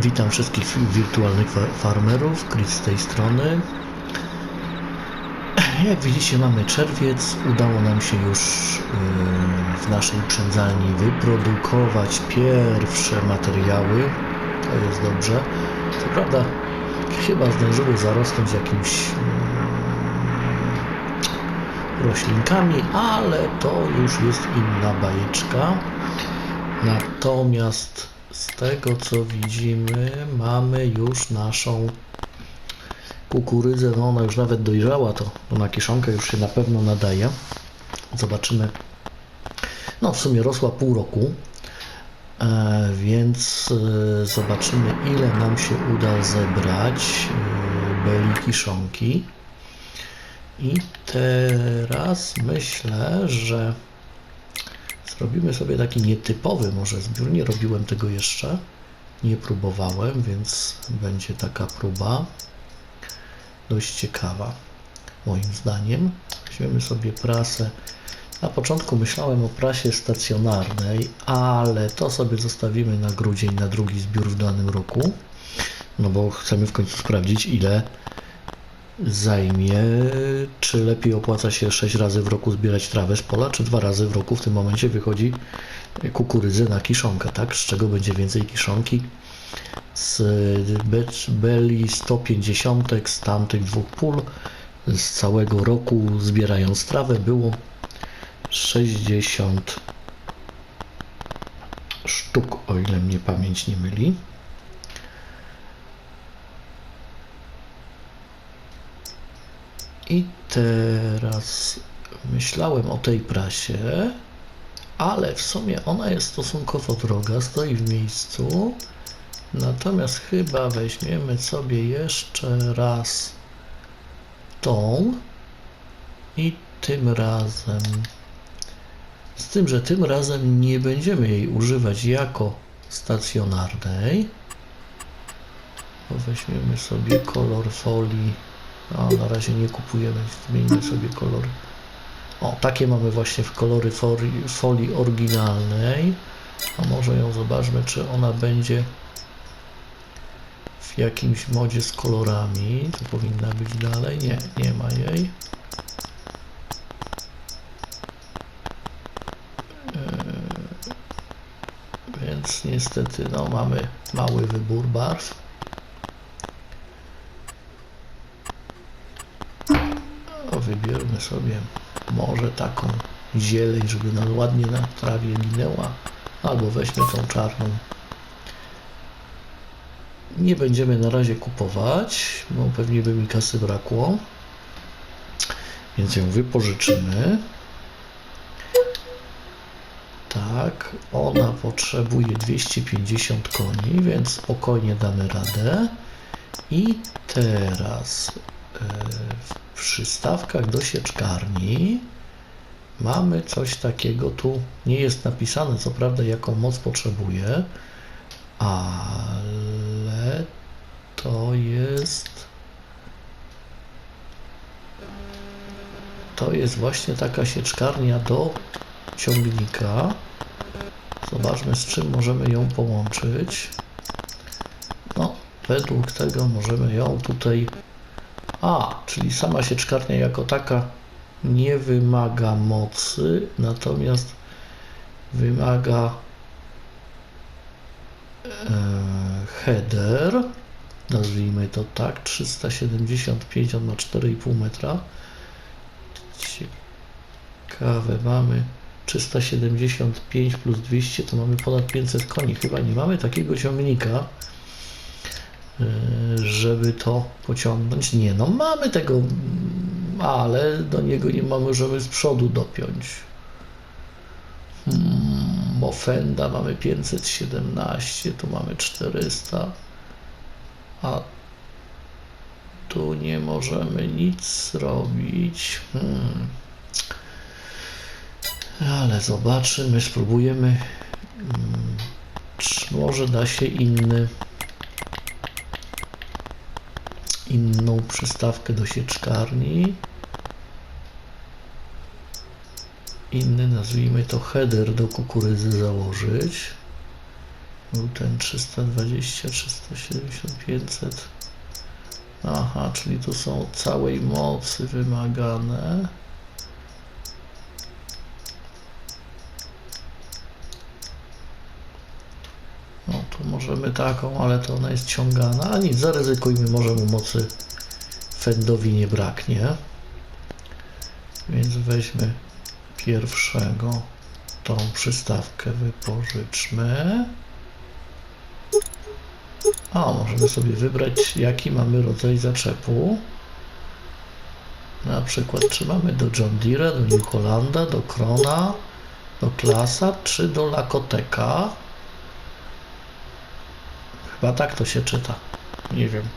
Witam wszystkich wirtualnych fa- farmerów, Chris z tej strony. Jak widzicie mamy czerwiec, udało nam się już yy, w naszej przędzalni wyprodukować pierwsze materiały. To jest dobrze. Co prawda chyba zdążyły zarosnąć jakimś yy, roślinkami, ale to już jest inna bajeczka. Natomiast z tego co widzimy, mamy już naszą kukurydzę. No ona już nawet dojrzała, to, na kiszonkę już się na pewno nadaje. Zobaczymy. No w sumie rosła pół roku, e, więc e, zobaczymy ile nam się uda zebrać e, beli kiszonki. I teraz myślę, że Zrobimy sobie taki nietypowy może zbiór. Nie robiłem tego jeszcze. Nie próbowałem, więc będzie taka próba. Dość ciekawa, moim zdaniem. Weźmiemy sobie prasę. Na początku myślałem o prasie stacjonarnej, ale to sobie zostawimy na grudzień, na drugi zbiór w danym roku. No bo chcemy w końcu sprawdzić, ile zajmie, czy lepiej opłaca się 6 razy w roku zbierać trawę z pola, czy dwa razy w roku w tym momencie wychodzi kukurydzy na kiszonkę, tak? Z czego będzie więcej kiszonki? Z be- beli 150 z tamtych dwóch pól z całego roku zbierając trawę było 60 sztuk, o ile mnie pamięć nie myli. I teraz myślałem o tej prasie, ale w sumie ona jest stosunkowo droga, stoi w miejscu. Natomiast chyba weźmiemy sobie jeszcze raz tą i tym razem. Z tym, że tym razem nie będziemy jej używać jako stacjonarnej. Bo weźmiemy sobie kolor folii a na razie nie kupujemy, zmienimy sobie kolory. O, takie mamy właśnie w kolory folii, oryginalnej. A może ją zobaczmy, czy ona będzie w jakimś modzie z kolorami. To powinna być dalej. Nie, nie ma jej. Eee, Więc niestety, no mamy mały wybór barw. Wybierzmy sobie może taką zieleń, żeby nam ładnie na trawie ginęła, albo weźmy tą czarną. Nie będziemy na razie kupować, bo pewnie by mi kasy brakło, więc ją wypożyczymy. Tak, ona potrzebuje 250 koni, więc spokojnie damy radę. I teraz w przystawkach do sieczkarni mamy coś takiego, tu nie jest napisane co prawda jaką moc potrzebuje, ale to jest to jest właśnie taka sieczkarnia do ciągnika. Zobaczmy z czym możemy ją połączyć. No, według tego możemy ją tutaj a, czyli sama sieczkarnia jako taka nie wymaga mocy, natomiast wymaga e, header, nazwijmy to tak, 375, on ma 4,5 metra. Ciekawe, mamy 375 plus 200, to mamy ponad 500 koni. Chyba nie mamy takiego ciągnika, żeby to pociągnąć. Nie, no mamy tego, ale do niego nie możemy z przodu dopiąć. Hmm, bo fenda mamy 517, tu mamy 400, a tu nie możemy nic zrobić. Hmm. Ale zobaczymy, spróbujemy. Hmm, może da się inny inną przystawkę do sieczkarni. Inny, nazwijmy to header do kukurydzy założyć. Był ten 320, 370, 500. Aha, czyli tu są całej mocy wymagane. No tu możemy taką, ale to ona jest ciągana. A nic, zaryzykujmy, może mu mocy fendowi nie braknie. Więc weźmy pierwszego. Tą przystawkę wypożyczmy. A, możemy sobie wybrać, jaki mamy rodzaj zaczepu. Na przykład, czy mamy do John Deere, do New Hollanda, do Krona, do Klasa, czy do Lakoteka. Chyba tak to się czyta. Nie wiem.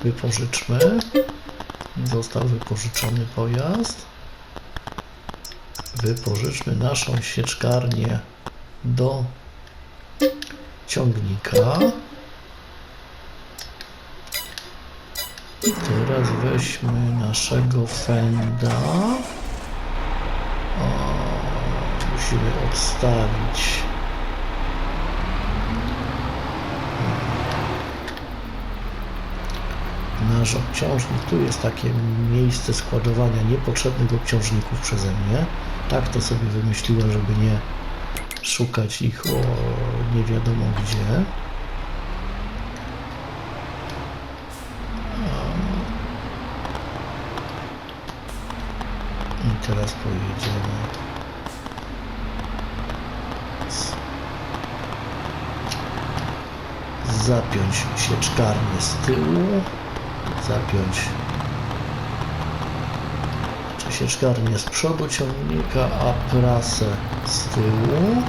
Wypożyczmy. Został wypożyczony pojazd. Wypożyczmy naszą sieczkarnię do ciągnika. Teraz weźmy naszego fenda. O, musimy odstawić. Nasz obciążnik, tu jest takie miejsce składowania niepotrzebnych obciążników przeze mnie. Tak to sobie wymyśliłem, żeby nie szukać ich o nie wiadomo gdzie. I teraz pojedziemy. Zapiąć sieczkarnię z tyłu. Zapiąć sieczkarnię z przodu ciągnika, a prasę z tyłu.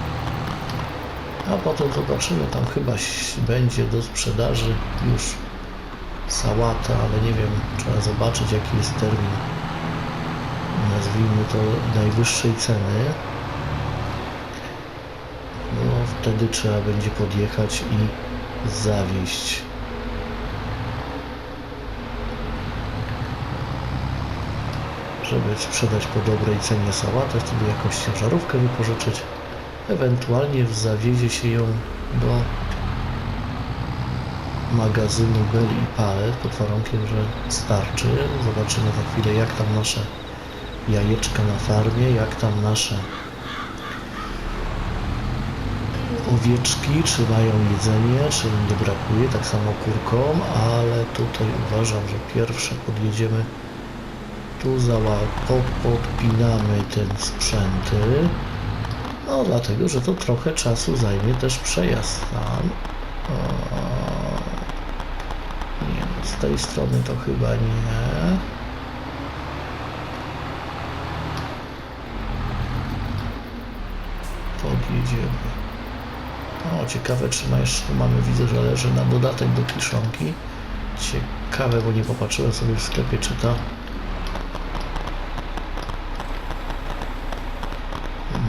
A potem zobaczymy, tam chyba będzie do sprzedaży już sałata, ale nie wiem, trzeba zobaczyć jaki jest termin, nazwijmy to najwyższej ceny. No wtedy trzeba będzie podjechać i zawieźć. Żeby sprzedać po dobrej cenie sałatę, wtedy jakąś ciężarówkę wypożyczyć. Ewentualnie zawiezie się ją do magazynu Bell i Palet pod warunkiem, że starczy. Zobaczymy za chwilę jak tam nasze jajeczka na farmie, jak tam nasze owieczki, czy mają jedzenie, czy im nie brakuje, tak samo kurkom, ale tutaj uważam, że pierwsze podjedziemy tu podpinamy ten sprzęty. No dlatego, że to trochę czasu zajmie też przejazd tam. Nie, no, z tej strony to chyba nie. Podjedziemy. O, ciekawe, czy ma jeszcze, mamy, widzę, że leży na dodatek do kiszonki. Ciekawe, bo nie popatrzyłem sobie w sklepie, czy ta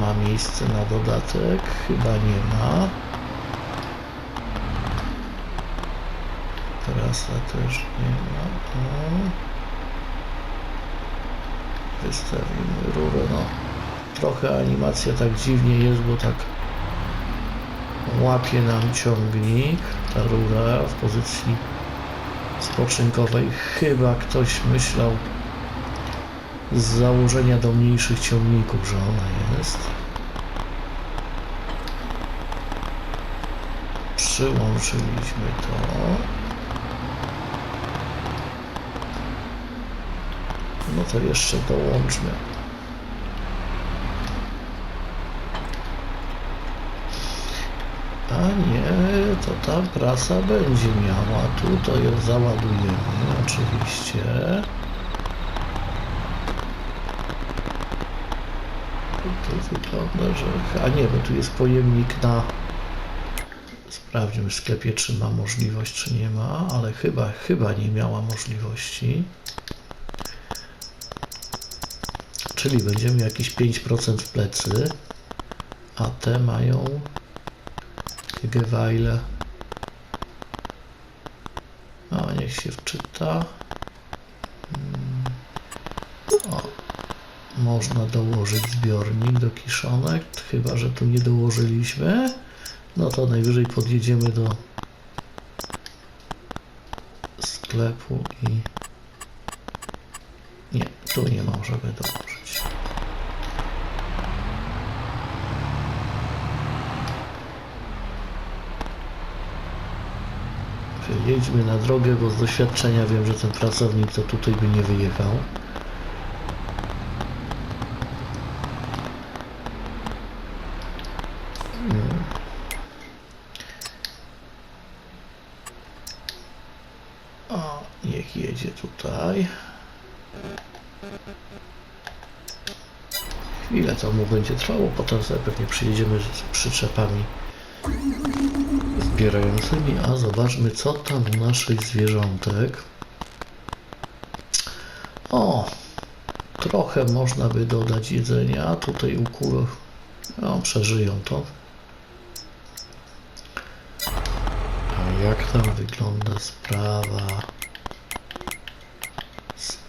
ma miejsce na dodatek. Chyba nie ma. Trasa też nie ma. O. Wystawimy rurę. No, trochę animacja tak dziwnie jest, bo tak łapie nam ciągnik, ta rura w pozycji spoczynkowej. Chyba ktoś myślał z założenia do mniejszych ciągników, że ona jest. Przyłączyliśmy to. No to jeszcze dołączmy. A nie, to ta prasa będzie miała. Tu to ją załadujemy, oczywiście. Tu wygląda, że... A nie, bo tu jest pojemnik na... Sprawdźmy w sklepie, czy ma możliwość, czy nie ma, ale chyba, chyba nie miała możliwości. Czyli będziemy jakieś 5% w plecy, a te mają Gewajle. O, niech się wczyta. Mm. O, można dołożyć zbiornik do kiszonek, chyba że tu nie dołożyliśmy. No to najwyżej podjedziemy do sklepu i nie, tu nie możemy dołożyć. Jedźmy na drogę, bo z doświadczenia wiem, że ten pracownik to tutaj by nie wyjechał. Mm. O, niech jedzie tutaj. Chwilę to mu będzie trwało, potem sobie pewnie przyjedziemy z przyczepami zbierającymi, a zobaczmy co tam u naszych zwierzątek. O, trochę można by dodać jedzenia, tutaj u kur, no przeżyją to. A jak tam wygląda sprawa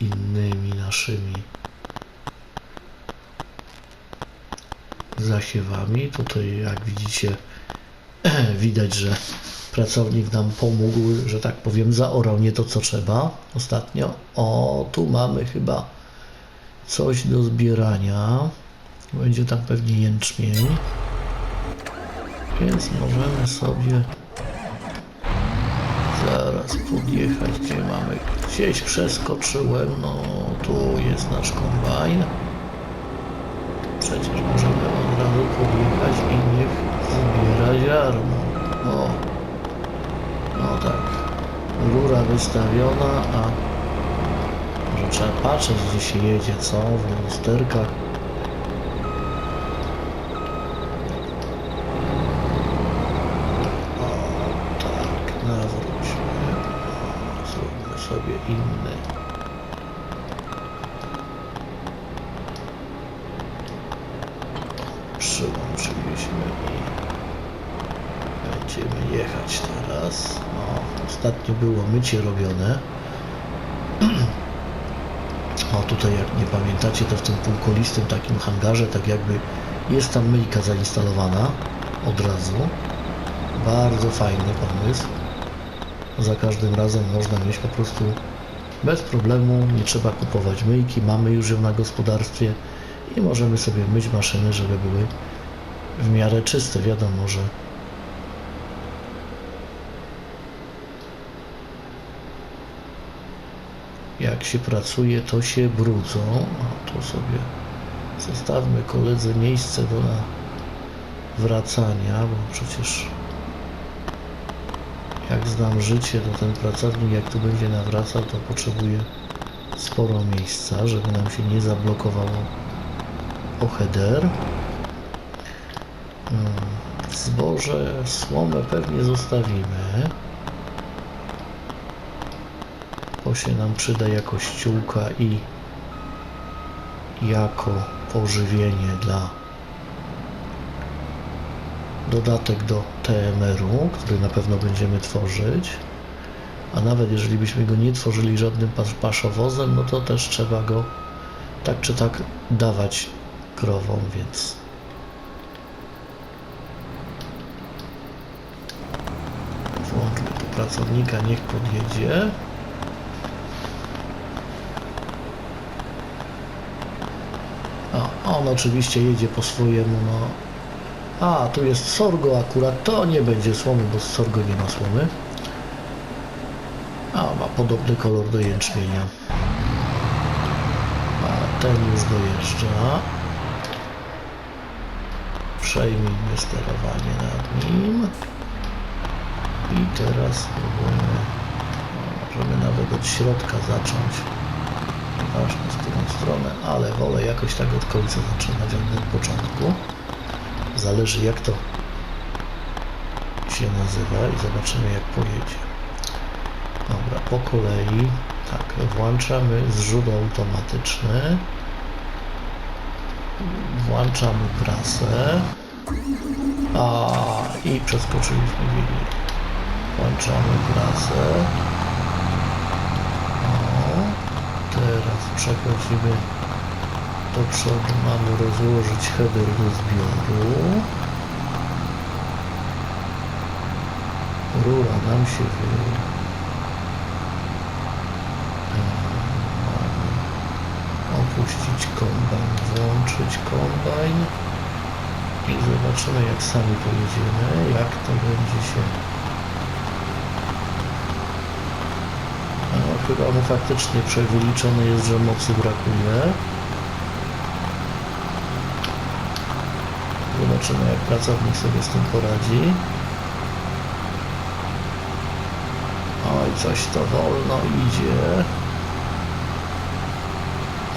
innymi naszymi zasiewami? Tutaj jak widzicie widać, że pracownik nam pomógł, że tak powiem, zaorał nie to co trzeba ostatnio. O, tu mamy chyba coś do zbierania. Będzie tam pewnie jęczmień. Więc możemy sobie zaraz podjechać, gdzie mamy. Gdzieś przeskoczyłem, no tu jest nasz kombajn. Przecież możemy od razu podjechać i niech zbiera ziarno. O, no tak. Rura wystawiona, a może trzeba patrzeć, gdzie się jedzie, co? W lusterkach. O, tak, nawróćmy. O, zróbmy sobie inny. Przyłączyliśmy i będziemy jechać teraz. No, ostatnio było mycie robione. O, tutaj jak nie pamiętacie, to w tym półkolistym takim hangarze, tak jakby jest tam myjka zainstalowana od razu. Bardzo fajny pomysł. Za każdym razem można mieć po prostu bez problemu, nie trzeba kupować myjki, mamy już ją na gospodarstwie i możemy sobie myć maszyny, żeby były w miarę czyste. Wiadomo, że jak się pracuje, to się brudzą. A tu sobie zostawmy koledze miejsce do wracania, bo przecież jak znam życie, to ten pracownik jak tu będzie nawracał, to potrzebuje sporo miejsca, żeby nam się nie zablokowało o header. Hmm, Zboże, słomę pewnie zostawimy. Się nam przyda jako ściółka i jako pożywienie dla dodatek do TMR-u, który na pewno będziemy tworzyć. A nawet jeżeli byśmy go nie tworzyli żadnym pas- paszowozem, no to też trzeba go tak czy tak dawać krowom, więc włączmy tu pracownika, niech podjedzie. A on oczywiście jedzie po swojemu, no. A, tu jest sorgo akurat, to nie będzie słomy, bo z sorgo nie ma słomy. A, ma podobny kolor do jęczmienia. A ten już dojeżdża. Przejmijmy sterowanie nad nim. I teraz spróbujmy. No, możemy nawet od środka zacząć. Nieważne z którą stronę, ale wolę jakoś tak od końca zaczynać od początku. Zależy jak to się nazywa i zobaczymy jak pojedzie. Dobra, po kolei. Tak, włączamy zrzut automatyczny. Włączamy prasę. A i przeskoczyliśmy linię. Włączamy prasę. O, teraz przechodzimy do przodu. Mamy rozłożyć header do zbioru. Rura nam się wy... Opuścić kombajn, włączyć kombajn i zobaczymy jak sami pojedziemy, jak to będzie się... Chyba mu faktycznie przewyliczone jest, że mocy brakuje. Zobaczymy jak pracownik sobie z tym poradzi. Oj, coś to wolno idzie.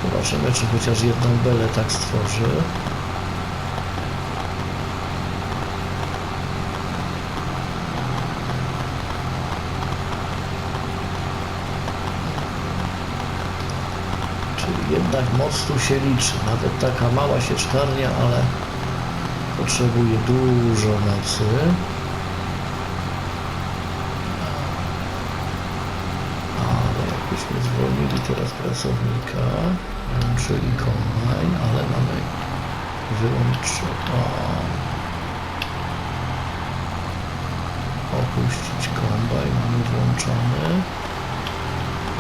Zobaczymy, czy chociaż jedną belę tak stworzy. Czyli jednak moc tu się liczy. Nawet taka mała sieczkarnia, ale potrzebuje dużo mocy. Ale jakbyśmy zwolnili teraz pracownika, włączyli kombajn, ale mamy wyłączone. Opuścić kombajn, mamy włączony.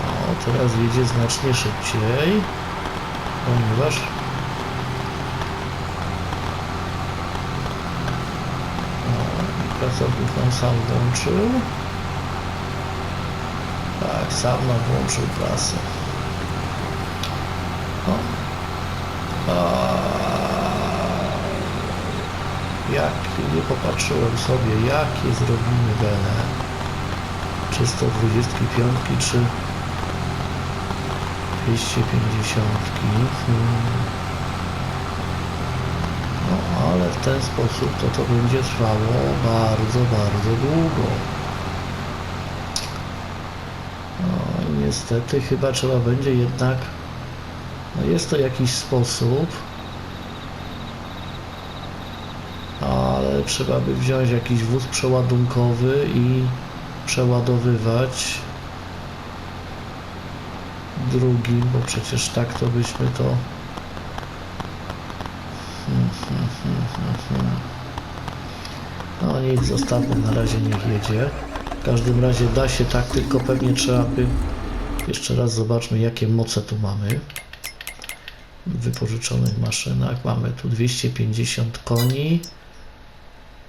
O, teraz jedzie znacznie szybciej, i pracownik nam sam włączył. Tak, sam nam włączył prasę. O. A, jak nie popatrzyłem sobie, jakie zrobimy bele. Czy 125, czy 250. Hmm. No ale w ten sposób to to będzie trwało bardzo, bardzo długo. No i niestety chyba trzeba będzie jednak, no jest to jakiś sposób, ale trzeba by wziąć jakiś wóz przeładunkowy i przeładowywać drugim, bo przecież tak to byśmy to no nic, zostawmy na razie niech jedzie. W każdym razie da się tak, tylko pewnie trzeba by jeszcze raz zobaczmy jakie moce tu mamy. W wypożyczonych maszynach. Mamy tu 250 koni.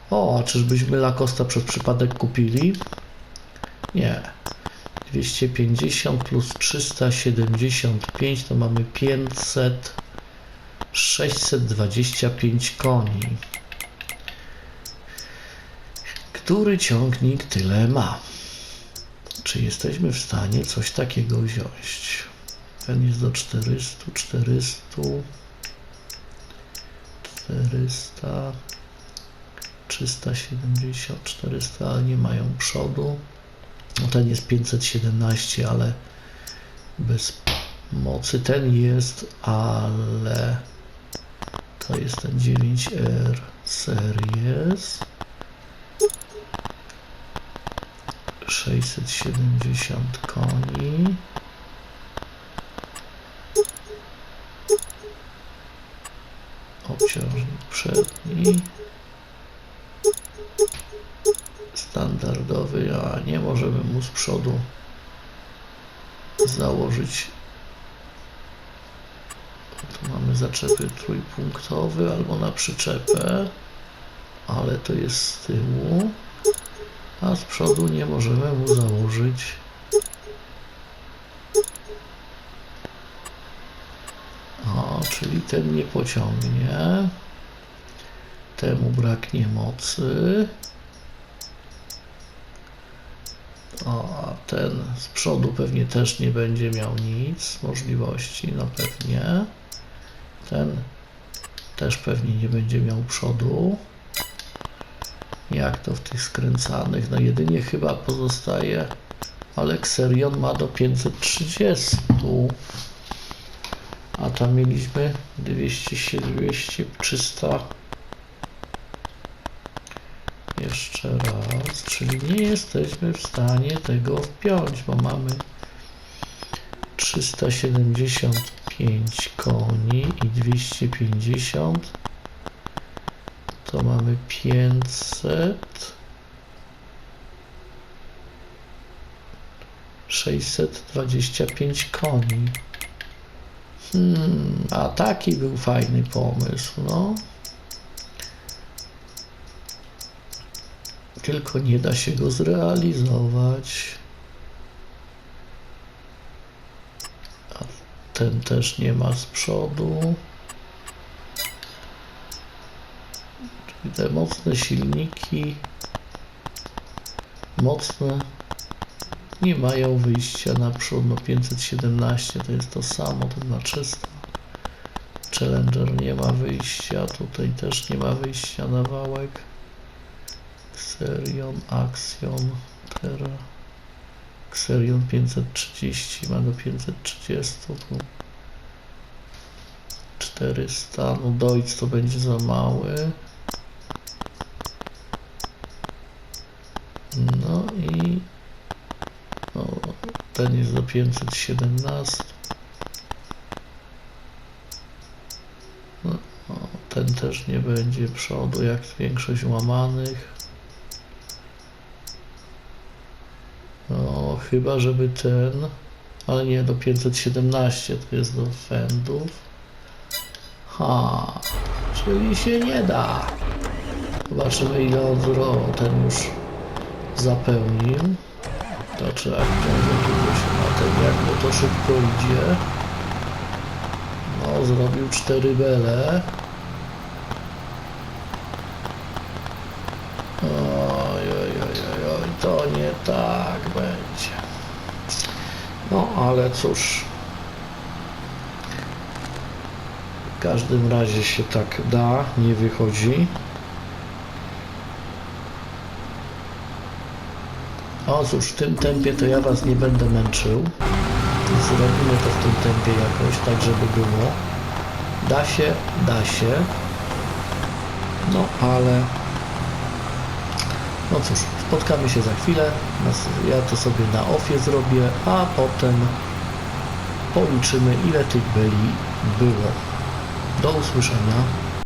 O, a czyżbyśmy Lacosta przez przypadek kupili? Nie 250 plus 375 to mamy 500 625 koni. Który ciągnik tyle ma? Czy jesteśmy w stanie coś takiego wziąć? Ten jest do 400, 400, 400, 370, 400, ale nie mają przodu. No ten jest 517, ale bez mocy. Ten jest, ale to jest ten 9R Series. 670 koni. Obciążnik przedni. Standardowy, a nie możemy mu z przodu założyć. Tu mamy zaczepy trójpunktowy albo na przyczepę, ale to jest z tyłu, a z przodu nie możemy mu założyć. O, czyli ten nie pociągnie. Temu braknie mocy o, a ten z przodu pewnie też nie będzie miał nic możliwości, no pewnie ten też pewnie nie będzie miał przodu. Jak to w tych skręcanych? No jedynie chyba pozostaje Alexerion ma do 530. A tam mieliśmy 200, 200, 300. Jeszcze czyli nie jesteśmy w stanie tego wpiąć, bo mamy 375 koni i 250 to mamy 500 625 koni. Hmm, a taki był fajny pomysł, no. Tylko nie da się go zrealizować. A ten też nie ma z przodu. Czyli te mocne silniki, mocne, nie mają wyjścia naprzód. No 517 to jest to samo, to na 300. Challenger nie ma wyjścia, tutaj też nie ma wyjścia na wałek. Xerion, Axion, Terra. Xerion 530 ma do 530 tu 400, no Deutz to będzie za mały. No i o, ten jest do 517. No, ten też nie będzie przodu, jak większość łamanych. No, chyba żeby ten, ale nie, do 517 to jest do fendów. Ha, czyli się nie da. Zobaczymy ile on. Ten już zapełnił. To trzeba wziąć na ten, jak mu to szybko idzie. No, zrobił cztery bele. Oj, oj, oj, oj, to nie tak. No, ale cóż. W każdym razie się tak da, nie wychodzi. O cóż, w tym tempie to ja was nie będę męczył. Zrobimy to w tym tempie jakoś, tak żeby było. Da się, da się. No, ale... No cóż, spotkamy się za chwilę. Ja to sobie na ofie zrobię, a potem policzymy ile tych byli było. Do usłyszenia.